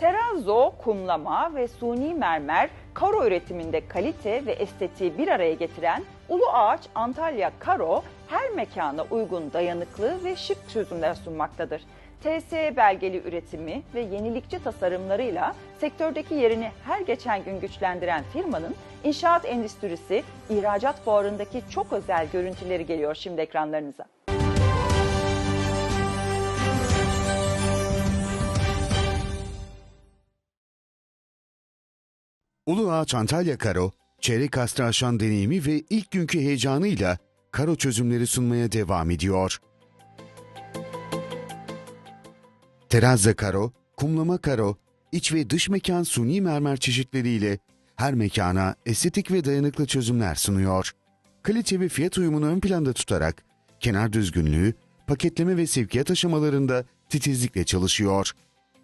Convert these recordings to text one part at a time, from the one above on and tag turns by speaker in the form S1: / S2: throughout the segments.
S1: Terazzo, kumlama ve suni mermer karo üretiminde kalite ve estetiği bir araya getiren Ulu Ağaç Antalya Karo her mekana uygun dayanıklı ve şık çözümler sunmaktadır. TSE belgeli üretimi ve yenilikçi tasarımlarıyla sektördeki yerini her geçen gün güçlendiren firmanın inşaat endüstrisi ihracat fuarındaki çok özel görüntüleri geliyor şimdi ekranlarınıza.
S2: Ulu Ağaç Antalya Karo, çeyrek asrı aşan deneyimi ve ilk günkü heyecanıyla karo çözümleri sunmaya devam ediyor. Terazza karo, kumlama karo, iç ve dış mekan suni mermer çeşitleriyle her mekana estetik ve dayanıklı çözümler sunuyor. Kalite ve fiyat uyumunu ön planda tutarak kenar düzgünlüğü, paketleme ve sevkiyat aşamalarında titizlikle çalışıyor.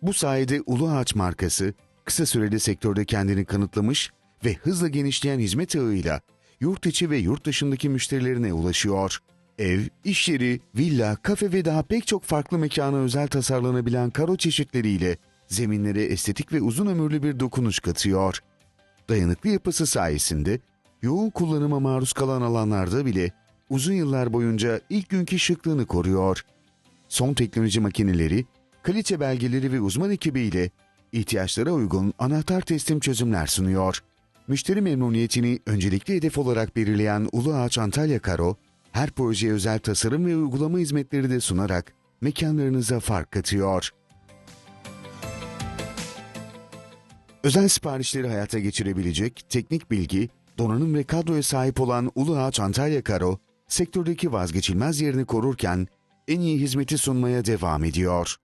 S2: Bu sayede Ulu Ağaç markası kısa sürede sektörde kendini kanıtlamış ve hızla genişleyen hizmet ağıyla yurt içi ve yurt dışındaki müşterilerine ulaşıyor. Ev, iş yeri, villa, kafe ve daha pek çok farklı mekana özel tasarlanabilen karo çeşitleriyle zeminlere estetik ve uzun ömürlü bir dokunuş katıyor. Dayanıklı yapısı sayesinde yoğun kullanıma maruz kalan alanlarda bile uzun yıllar boyunca ilk günkü şıklığını koruyor. Son teknoloji makineleri, kalite belgeleri ve uzman ekibiyle ihtiyaçlara uygun anahtar teslim çözümler sunuyor. Müşteri memnuniyetini öncelikli hedef olarak belirleyen Ulu Ağaç Antalya Karo, her projeye özel tasarım ve uygulama hizmetleri de sunarak mekanlarınıza fark katıyor. Özel siparişleri hayata geçirebilecek teknik bilgi, donanım ve kadroya sahip olan Ulu Ağaç Antalya Karo, sektördeki vazgeçilmez yerini korurken en iyi hizmeti sunmaya devam ediyor.